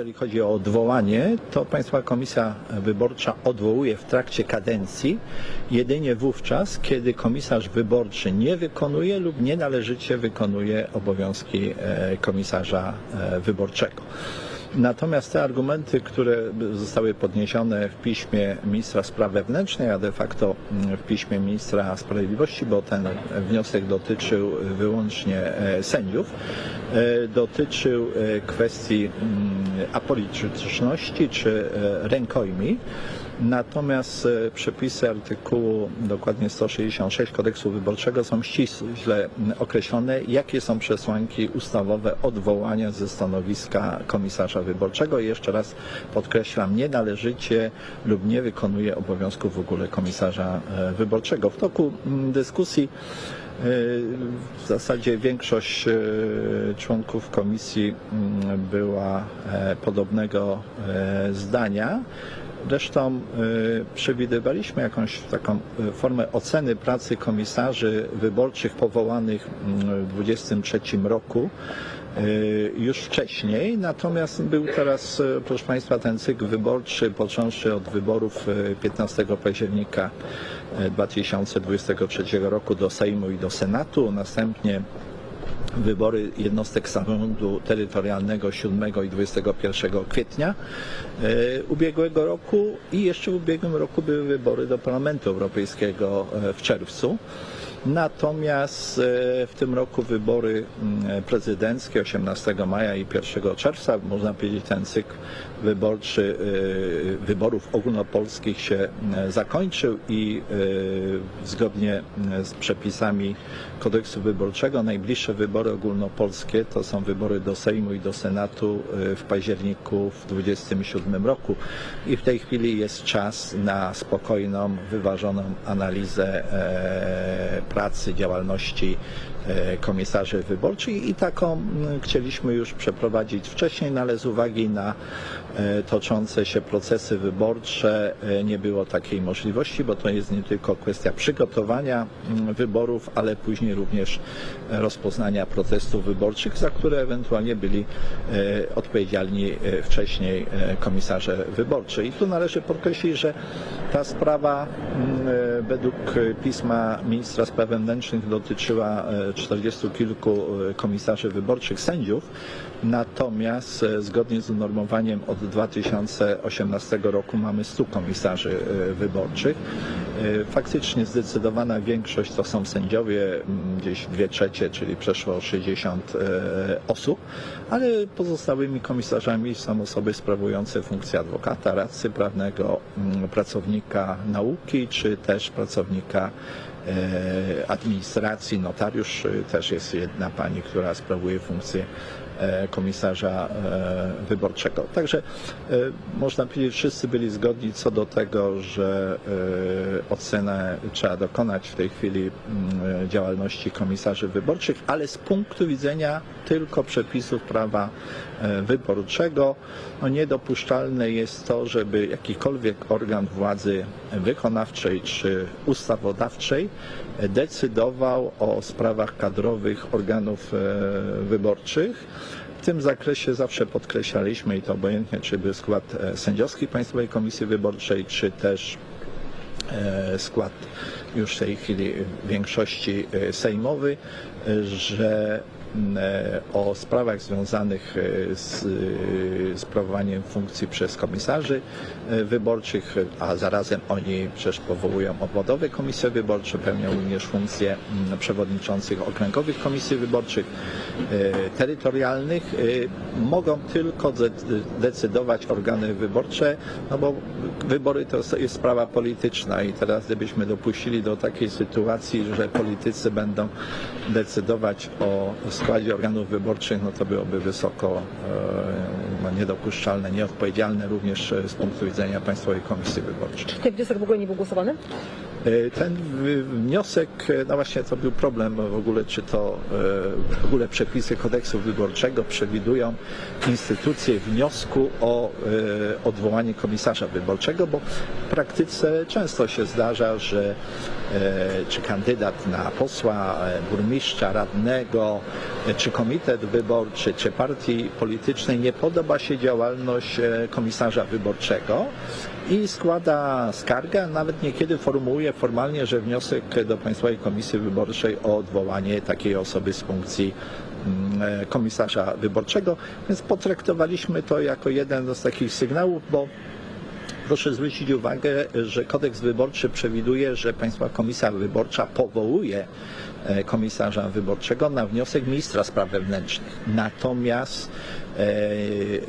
Jeżeli chodzi o odwołanie, to Państwa Komisja Wyborcza odwołuje w trakcie kadencji jedynie wówczas, kiedy komisarz wyborczy nie wykonuje lub nienależycie wykonuje obowiązki e, komisarza e, wyborczego. Natomiast te argumenty, które zostały podniesione w piśmie ministra spraw wewnętrznych, a de facto mm, w piśmie ministra sprawiedliwości, bo ten wniosek dotyczył wyłącznie e, sędziów, e, dotyczył e, kwestii mm, apolityczności czy rękojmi. Natomiast e, przepisy artykułu dokładnie 166 kodeksu wyborczego są ściśle określone, jakie są przesłanki ustawowe odwołania ze stanowiska komisarza wyborczego. I jeszcze raz podkreślam, nienależycie lub nie wykonuje obowiązków w ogóle komisarza e, wyborczego. W toku dyskusji e, w zasadzie większość członków komisji była podobnego zdania. Zresztą y, przewidywaliśmy jakąś taką y, formę oceny pracy komisarzy wyborczych powołanych mm, w 2023 roku y, już wcześniej, natomiast był teraz, proszę Państwa, ten cykl wyborczy, począwszy od wyborów y, 15 października y, 2023 roku do Sejmu i do Senatu, następnie wybory jednostek samorządu terytorialnego 7 i 21 kwietnia e, ubiegłego roku i jeszcze w ubiegłym roku były wybory do Parlamentu Europejskiego e, w czerwcu. Natomiast e, w tym roku wybory mm, prezydenckie 18 maja i 1 czerwca, można powiedzieć ten cykl wyborczy e, wyborów ogólnopolskich się e, zakończył i e, zgodnie z przepisami kodeksu wyborczego najbliższe wybory ogólnopolskie to są wybory do Sejmu i do Senatu w październiku w 27 roku. I w tej chwili jest czas na spokojną, wyważoną analizę pracy, działalności komisarzy wyborczych i taką chcieliśmy już przeprowadzić wcześniej, no ale z uwagi na e, toczące się procesy wyborcze e, nie było takiej możliwości, bo to jest nie tylko kwestia przygotowania wyborów, ale później również e, rozpoznania protestów wyborczych, za które ewentualnie byli e, odpowiedzialni e, wcześniej e, komisarze wyborczy. I tu należy podkreślić, że ta sprawa e, według e, pisma ministra spraw wewnętrznych dotyczyła e, 40 kilku e, komisarzy wyborczych, sędziów, natomiast e, zgodnie z unormowaniem od 2018 roku mamy 100 komisarzy e, wyborczych. E, Faktycznie zdecydowana większość to są sędziowie, gdzieś dwie trzecie, czyli przeszło 60 e, osób, ale pozostałymi komisarzami są osoby sprawujące funkcję adwokata, radcy prawnego, pracownika nauki, czy też pracownika e, administracji, notariusz, e, też jest jedna pani, która sprawuje funkcję komisarza e, wyborczego. Także e, można powiedzieć, wszyscy byli zgodni co do tego, że e, ocenę trzeba dokonać w tej chwili mm, działalności komisarzy wyborczych, ale z punktu widzenia tylko przepisów prawa e, wyborczego no niedopuszczalne jest to, żeby jakikolwiek organ władzy wykonawczej czy ustawodawczej decydował o sprawach kadrowych organów e, wyborczych. W tym zakresie zawsze podkreślaliśmy i to obojętnie, czy był skład e, sędziowski Państwowej Komisji Wyborczej, czy też e, skład już w tej chwili większości e, sejmowy, że o sprawach związanych e, z e, sprawowaniem funkcji przez komisarzy e, wyborczych, a zarazem oni przecież powołują obwodowe komisje wyborcze, pełnią również funkcje m, przewodniczących okręgowych komisji wyborczych e, terytorialnych, e, mogą tylko de- decydować organy wyborcze, no bo wybory to jest sprawa polityczna i teraz gdybyśmy dopuścili do takiej sytuacji, że politycy będą decydować o składzie organów wyborczych, no to byłoby wysoko e, no, niedopuszczalne, nieodpowiedzialne również z punktu widzenia Państwowej Komisji Wyborczej. Ten wniosek w ogóle nie był głosowany? E, Ten wniosek, e, no właśnie to był problem w ogóle, czy to e, w ogóle przepisy kodeksu wyborczego przewidują instytucję wniosku o odwołanie komisarza wyborczego, bo w praktyce często się zdarza, że czy kandydat na posła, burmistrza, radnego, czy komitet wyborczy, czy partii politycznej nie podoba się działalność komisarza wyborczego i składa skargę, nawet niekiedy formułuje formalnie, że wniosek do Państwowej Komisji Wyborczej o odwołanie takiej osoby z funkcji mm, e, komisarza wyborczego, więc potraktowaliśmy to jako jeden z takich sygnałów, bo Proszę zwrócić uwagę, że kodeks wyborczy przewiduje, że Państwa Komisja Wyborcza powołuje e, komisarza wyborczego na wniosek ministra spraw wewnętrznych. Natomiast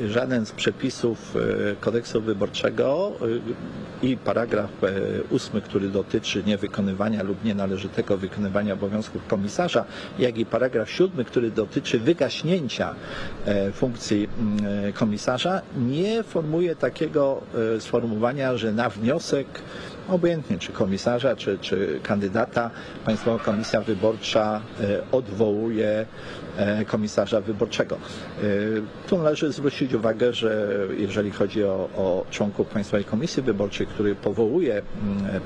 żaden z przepisów e, kodeksu wyborczego e, i paragraf e, ósmy, który dotyczy niewykonywania lub nienależytego wykonywania obowiązków komisarza, jak i paragraf siódmy, który dotyczy wygaśnięcia e, funkcji mm, komisarza, nie formuje takiego e, sformułowania, że na wniosek obojętnie czy komisarza, czy, czy kandydata, Państwowa Komisja Wyborcza e, odwołuje e, komisarza wyborczego. E, Tu należy zwrócić uwagę, że jeżeli chodzi o, o członków Państwowej Komisji Wyborczej, który powołuje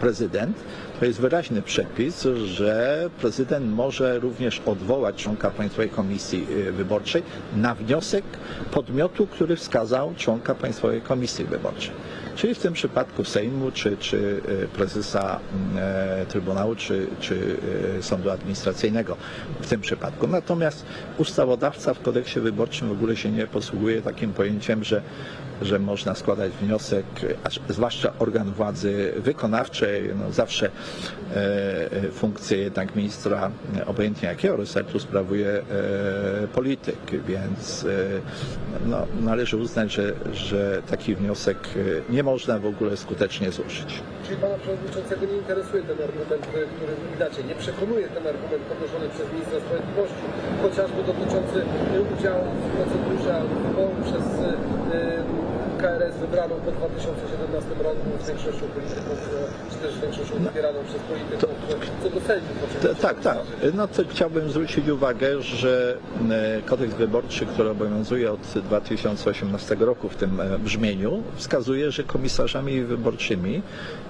prezydent, to jest wyraźny przepis, że prezydent może również odwołać członka Państwowej Komisji Wyborczej na wniosek podmiotu, który wskazał członka Państwowej Komisji Wyborczej. Czyli w tym przypadku Sejmu, czy, czy e, prezesa e, Trybunału, czy, czy e, Sądu Administracyjnego w tym przypadku. Natomiast ustawodawca w kodeksie wyborczym w ogóle się nie posługuje takim pojęciem, że, że można składać wniosek, zwłaszcza organ władzy wykonawczej, no zawsze e, e, funkcję jednak ministra, e, obojętnie jakiego resortu sprawuje e, polityk, więc e, no, należy uznać, że, że taki wniosek e, nie można w ogóle skutecznie złożyć. Czyli pana przewodniczącego nie interesuje ten argument, który inaczej nie przekonuje ten argument podnoszony przez ministra sprawiedliwości, chociażby dotyczący y, udziału w procedurze wyboru przez y, y, KRS wybraną po 2017 roku z większością polityków, czy też większością wybieraną przez polityków, co do sędziów. Tak, tak. No to chciałbym zwrócić uwagę, że e, kodeks wyborczy, który obowiązuje od 2018 roku w tym e, brzmieniu, wskazuje, że komisarzami wyborczymi e,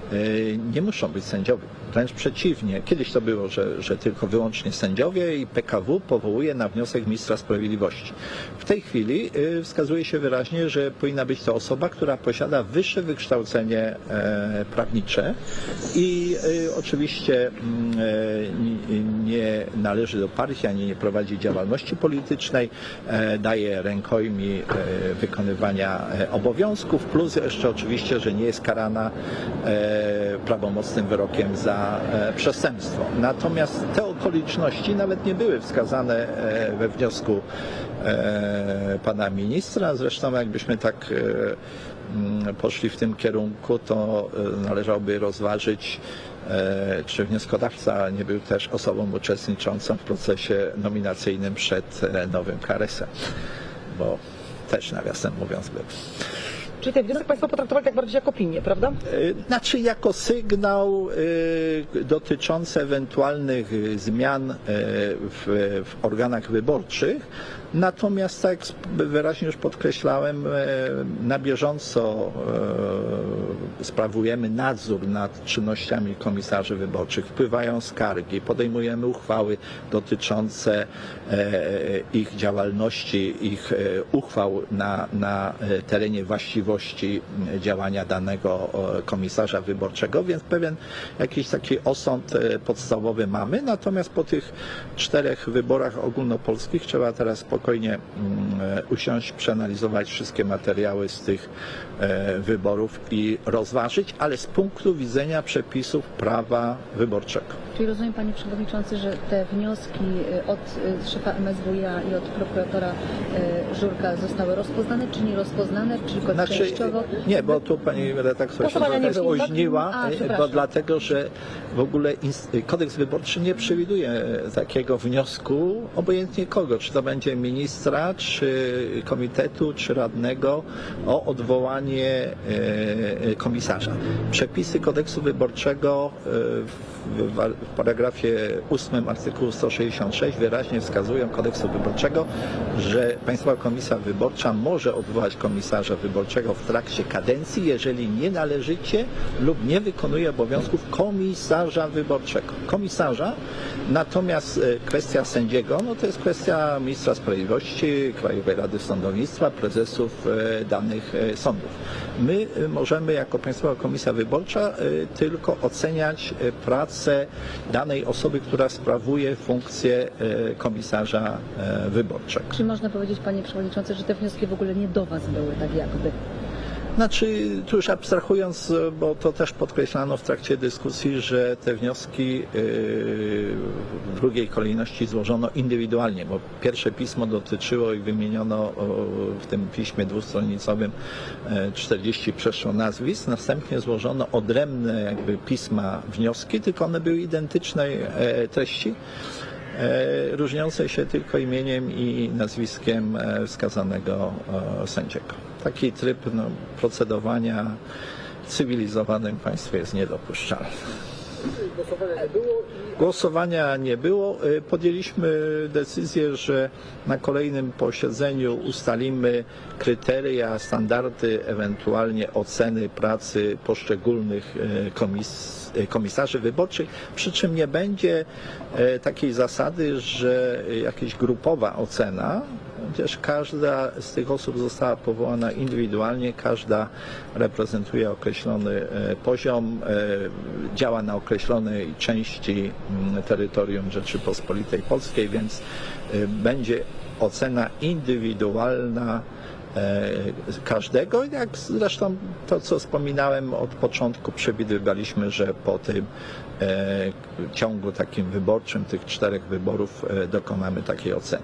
nie muszą być sędziowie. Wręcz przeciwnie. Kiedyś to było, że, że tylko wyłącznie sędziowie i PKW powołuje na wniosek ministra sprawiedliwości. W tej chwili e, wskazuje się wyraźnie, że powinna być to osoba, która posiada wyższe wykształcenie e, prawnicze i e, oczywiście mm, e, ni- nie należy do partii ani nie prowadzi działalności politycznej, e, daje rękojmi e, wykonywania e, obowiązków, plus jeszcze oczywiście, że nie jest karana e, prawomocnym wyrokiem za e, przestępstwo. Natomiast te okoliczności nawet nie były wskazane e, we wniosku e, pana ministra. Zresztą jakbyśmy tak mm, poszli w tym kierunku, to należałoby rozważyć, czy wnioskodawca nie był też osobą uczestniczącą w procesie nominacyjnym przed nowym KRS-em, bo też nawiasem mówiąc był. Czyli ten wniosek Państwo potraktowali tak bardziej jako opinię, prawda? E, Znaczy jako sygnał e, dotyczący ewentualnych e, zmian w, w organach wyborczych. Natomiast tak jak wyraźnie już podkreślałem, na bieżąco sprawujemy nadzór nad czynnościami komisarzy wyborczych. Wpływają skargi, podejmujemy uchwały dotyczące ich działalności, ich uchwał na, na terenie właściwości m, działania danego e, komisarza wyborczego, więc pewien jakiś taki osąd e, podstawowy mamy. Natomiast po tych czterech wyborach ogólnopolskich trzeba teraz spokojnie mm, e, usiąść, przeanalizować wszystkie materiały z tych wyborów i rozważyć, ale z punktu widzenia przepisów prawa wyborczego. Czyli rozumiem Panie Przewodniczący, że te wnioski y, od y, szefa MSWiA i od prokuratora y, Żurka zostały rozpoznane, czy nie rozpoznane, czy tylko Znaczy, częściowo? nie, bo tu pani redaktor się trochę spóźniła, A, bo dlatego, że w ogóle kodeks wyborczy nie przewiduje e, takiego wniosku, obojętnie kogo, czy to będzie ministra, czy komitetu, czy radnego o odwołanie e, e, komisarza. Przepisy kodeksu wyborczego w, w, paragrafie 8 artykułu 166 wyraźnie wskazują kodeksu wyborczego, że Państwowa Komisja Wyborcza może odwołać komisarza wyborczego w trakcie kadencji, jeżeli nienależycie lub nie wykonuje obowiązków komisarza wyborczego. Komisarza, natomiast e, kwestia sędziego, no to jest kwestia ministra sprawiedliwości, Krajowej Rady Sądownictwa, prezesów e, danych e, sądów. My możemy jako Państwowa Komisja Wyborcza tylko oceniać pracę danej osoby, która sprawuje funkcję e, komisarza e, wyborczego. Czy można powiedzieć Panie Przewodniczący, że te wnioski w ogóle nie do Was były, tak jakby? Znaczy, tu już abstrahując, bo to też podkreślano w trakcie dyskusji, że te wnioski yy, w drugiej kolejności złożono indywidualnie, bo pierwsze pismo dotyczyło i wymieniono w tym piśmie dwustronicowym e, 40 przeszło nazwisk, następnie złożono odrębne jakby pisma, wnioski, tylko one były identycznej e, treści e, różniące się tylko imieniem i nazwiskiem e, wskazanego e, sędziego. Taki tryb no, procedowania w cywilizowanym państwie jest niedopuszczalny. Głosowania nie było Głosowania nie było. Y, Podjęliśmy decyzję, że na kolejnym posiedzeniu ustalimy kryteria, standardy, ewentualnie oceny pracy poszczególnych y, komis y, komisarzy wyborczych, przy czym nie będzie e, takiej zasady, że jakaś grupowa ocena, chociaż każda z tych osób została powołana indywidualnie, każda reprezentuje określony e, poziom, e, działa na określonej części mm, terytorium Rzeczypospolitej Polskiej, więc e, będzie ocena indywidualna każdego, jak zresztą to, co wspominałem od początku, przewidywaliśmy, że po tym ciągu takim wyborczym, tych czterech wyborów, dokonamy takiej oceny.